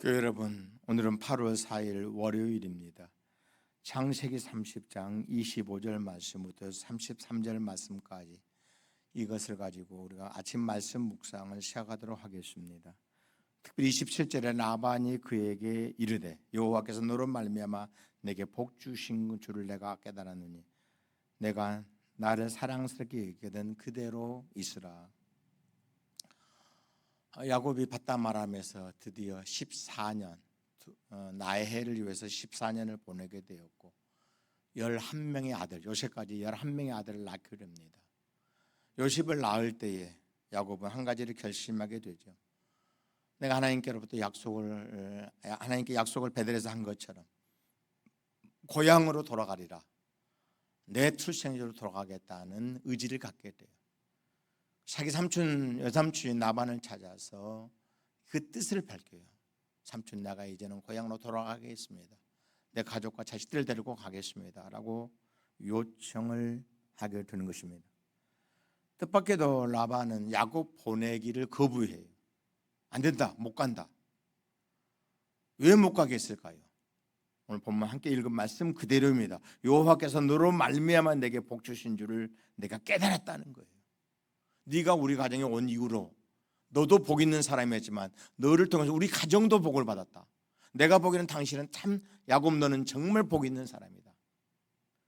교회 여러분, 오늘은 8월 4일 월요일입니다. 창세기 30장 25절 말씀부터 33절 말씀까지 이것을 가지고 우리가 아침 말씀 묵상을 시작하도록 하겠습니다. 특별히 27절에 나반이 그에게 이르되 여호와께서 너로 말미암아 내게 복 주신 줄을 내가 깨달았느니 내가 나를 사랑스럽게 여기거든 그대로 있으라. 어, 야곱이 바다 말하면서 드디어 14년 어, 나의 해를 위해서 14년을 보내게 되었고 11명의 아들 요셉까지 11명의 아들을 낳게 됩니다. 요셉을 낳을 때에 야곱은 한 가지를 결심하게 되죠. 내가 하나님께로부터 약속을 어, 하나님께 약속을 베들에서 한 것처럼 고향으로 돌아가리라. 내 출생지로 돌아가겠다는 의지를 갖게 돼요. 자기 삼촌 여삼촌이 나반을 찾아서 그 뜻을 밝혀요. 삼촌 내가 이제는 고향으로 돌아가겠습니다. 내 가족과 자식들을 데리고 가겠습니다라고 요청을 하게 되는 것입니다. 뜻밖에도 라반은 야곱 보내기를 거부해요. 안 된다, 못 간다. 왜 못 가겠을까요? 오늘 본문 함께 읽은 말씀 그대로입니다. 여호와께서 너로 말미암아 내게 복 주신 줄을 내가 깨달았다는 거예요. 네가 우리 가정에 온 이후로 너도 복 있는 사람이었지만 너를 통해서 우리 가정도 복을 받았다. 내가 보기에는 당신은 참 야곱 너는 정말 복 있는 사람이다.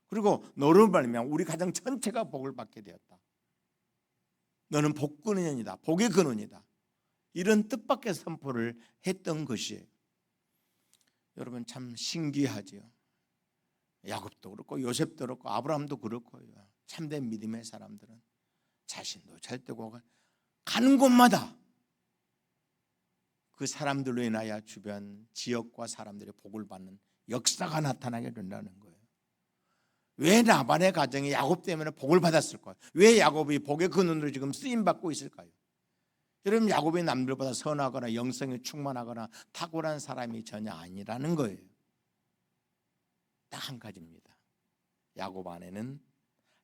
그리고 너를 말미암아 우리 가정 전체가 복을 받게 되었다. 너는 복 근원이다. 복의 근원이다. 이런 뜻밖의 선포를 했던 것이에요. 여러분 참 신기하지요. 야곱도 그렇고 요셉도 그렇고 아브라함도 그렇고요. 참된 믿음의 사람들은 자신도 잘 되고 가는 곳마다 그 사람들로 인하여 주변 지역과 사람들의 복을 받는 역사가 나타나게 된다는 거예요. 왜 나반의 가정이 야곱 때문에 복을 받았을까요? 왜 야곱이 복의 근원으로 지금 쓰임 받고 있을까요? 여러분 야곱이 남들보다 선하거나 영성이 충만하거나 탁월한 사람이 전혀 아니라는 거예요. 딱 한 가지입니다. 야곱 안에는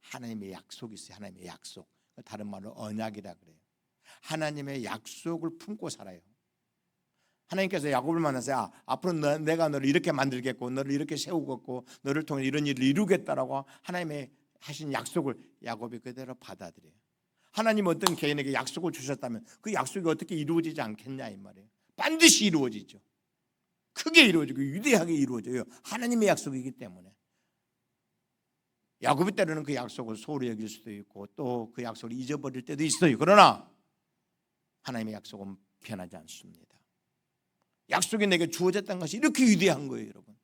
하나님의 약속이 있어요. 하나님의 약속. 다른 말로 언약이라 그래요. 하나님의 약속을 품고 살아요. 하나님께서 야곱을 만나서 야, 앞으로 너, 내가 너를 이렇게 만들겠고 너를 이렇게 세우겠고 너를 통해 이런 일을 이루겠다라고 하나님의 하신 약속을 야곱이 그대로 받아들여요. 하나님 어떤 개인에게 약속을 주셨다면 그 약속이 어떻게 이루어지지 않겠냐 이 말이에요. 반드시 이루어지죠. 크게 이루어지고 위대하게 이루어져요. 하나님의 약속이기 때문에. 야곱이 때로는 그 약속을 소홀히 여길 수도 있고 또 그 약속을 잊어버릴 때도 있어요. 그러나 하나님의 약속은 변하지 않습니다. 약속이 내게 주어졌다는 것이 이렇게 위대한 거예요, 여러분.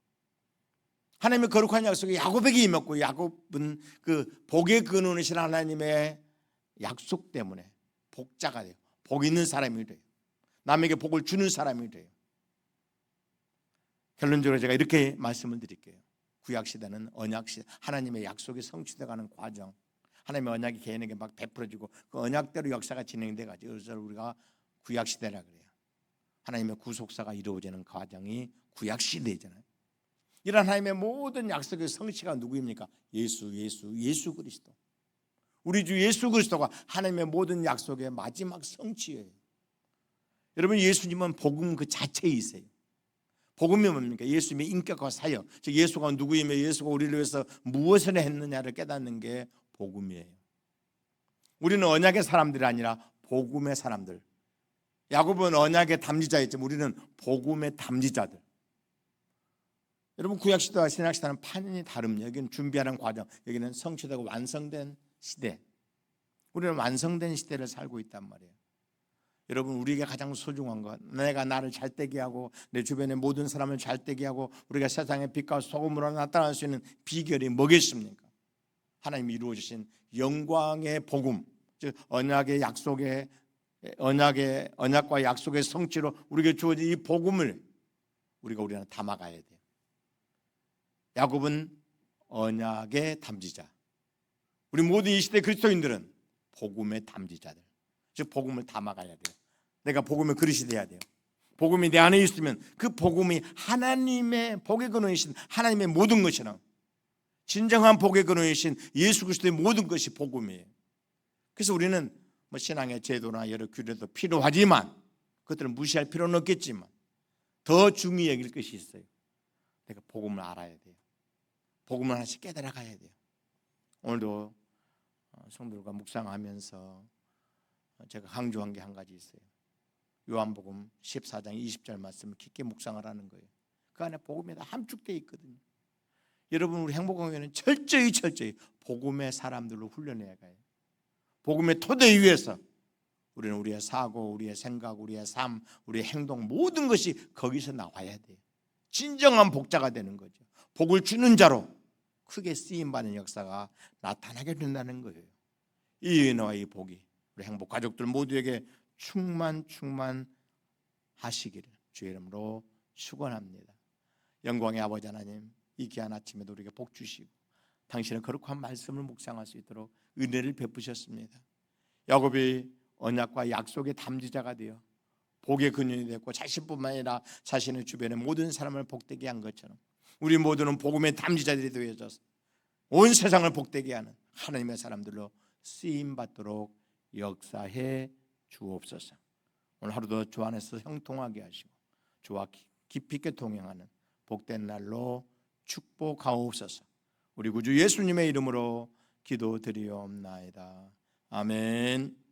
하나님의 거룩한 약속이 야곱에게 임했고 야곱은 그 복의 근원이신 하나님의 약속 때문에 복자가 돼요. 복 있는 사람이 돼요. 남에게 복을 주는 사람이 돼요. 결론적으로 제가 이렇게 말씀을 드릴게요. 구약 시대는 언약 시대, 하나님의 약속이 성취돼 가는 과정. 하나님의 언약이 개인에게 막 베풀어지고 그 언약대로 역사가 진행돼 가지고 그래서 우리가 구약 시대라 그래요. 하나님의 구속사가 이루어지는 과정이 구약 시대잖아요. 이런 하나님의 모든 약속의 성취가 누구입니까? 예수, 예수, 예수 그리스도. 우리 주 예수 그리스도가 하나님의 모든 약속의 마지막 성취예요. 여러분 예수님은 복음 그 자체이세요. 복음이 뭡니까? 예수님의 인격과 사역. 즉 예수가 누구이며 예수가 우리를 위해서 무엇을 했느냐를 깨닫는 게 복음이에요. 우리는 언약의 사람들이 아니라 복음의 사람들. 야곱은 언약의 담지자였지만 우리는 복음의 담지자들. 여러분 구약 시대와 신약 시대는 판이 다릅니다. 여기는 준비하는 과정, 여기는 성취되고 완성된 시대. 우리는 완성된 시대를 살고 있단 말이에요. 여러분 우리에게 가장 소중한 것 내가 나를 잘되게 하고 내 주변의 모든 사람을 잘되게 하고 우리가 세상의 빛과 소금으로 나타날 수 있는 비결이 뭐겠습니까? 하나님이 이루어 주신 영광의 복음 즉 언약의 약속의 언약의 언약과 약속의 성취로 우리에게 주어진 이 복음을 우리가 우리는 담아가야 돼요. 야곱은 언약의 담지자. 우리 모든 이 시대 그리스도인들은 복음의 담지자들. 즉 복음을 담아가야 돼요. 내가 복음의 그릇이 돼야 돼요. 복음이 내 안에 있으면 그 복음이 하나님의 복의 근원이신 하나님의 모든 것이라 진정한 복의 근원이신 예수 그리스도의 모든 것이 복음이에요. 그래서 우리는 뭐 신앙의 제도나 여러 규례도 필요하지만 그것들은 무시할 필요는 없겠지만 더 중요히 여길 것이 있어요. 내가 복음을 알아야 돼요. 복음을 하나씩 깨달아 가야 돼요. 오늘도 어, 성도들과 묵상하면서 제가 강조한 게 한 가지 있어요. 요한복음 14장 20절 말씀을 깊게 묵상을 하는 거예요. 그 안에 복음이 다 함축되어 있거든요. 여러분 우리 행복공연은 철저히 철저히 복음의 사람들로 훈련해야 가요. 복음의 토대 위에서 우리는 우리의 사고, 우리의 생각, 우리의 삶, 우리의 행동 모든 것이 거기서 나와야 돼요. 진정한 복자가 되는 거죠. 복을 주는 자로 크게 쓰임 받는 역사가 나타나게 된다는 거예요. 이 은혜와 이 복이 우리 행복 가족들 모두에게 충만 충만 하시기를 주의 이름으로 축원합니다. 영광의 아버지 하나님 이 귀한 아침에도 우리에게 복 주시고 당신의 거룩한 말씀을 묵상할 수 있도록 은혜를 베푸셨습니다. 야곱이 언약과 약속의 담지자가 되어 복의 근원이 됐고 자신뿐만 아니라 자신의 주변의 모든 사람을 복되게 한 것처럼 우리 모두는 복음의 담지자들이 되어져서 온 세상을 복되게 하는 하나님의 사람들로 쓰임 받도록 역사해 주옵소서. 오늘 하루도 주 안에서 형통하게 하시고 주와 깊이 있게 동행하는 복된 날로 축복하옵소서. 우리 구주 예수님의 이름으로 기도드리옵나이다. 아멘.